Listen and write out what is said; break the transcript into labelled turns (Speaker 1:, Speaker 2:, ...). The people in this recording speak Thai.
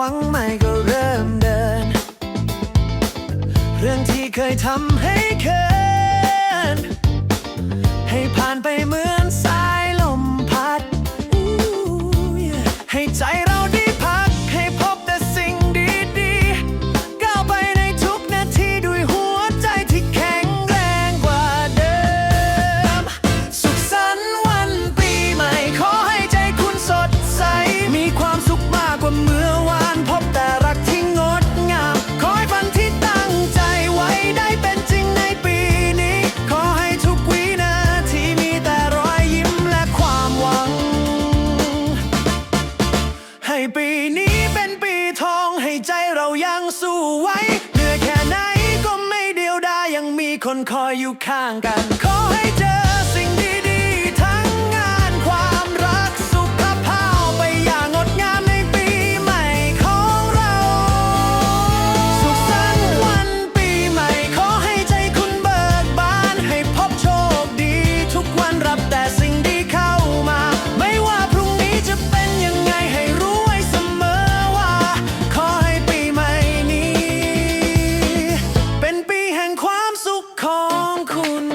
Speaker 1: วังใหม่ก็เริ่มเดิน เรื่องที่เคยทำให้เคินให้ผ่านไปเหมือนสายลมพัดให้ใจ คนคอยอยู่ข้างกัน ขอให้เจอ Balkon